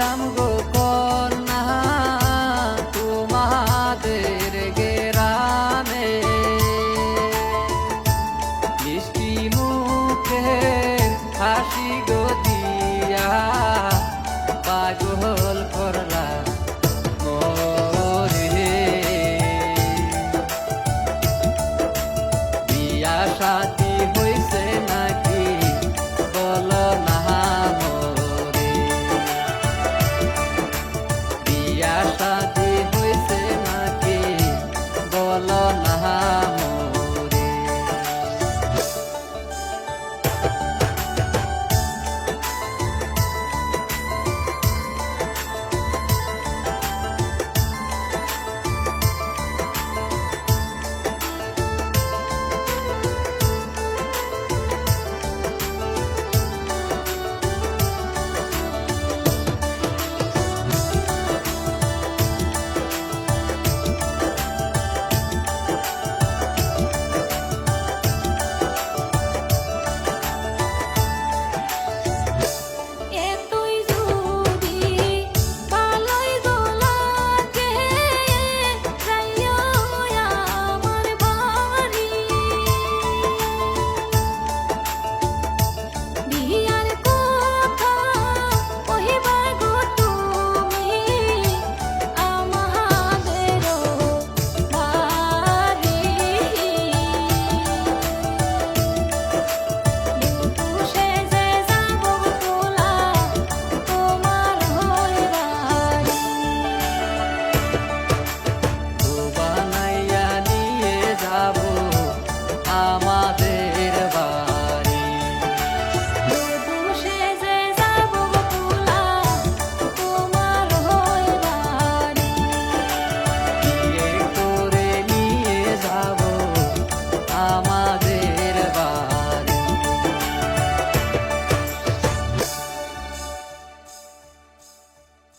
ছিলাম গো কন্যা তোমাদের গেরামে মিষ্টি মুখে হাসি গো দিয়া পাগল করলা বিয়া সাথ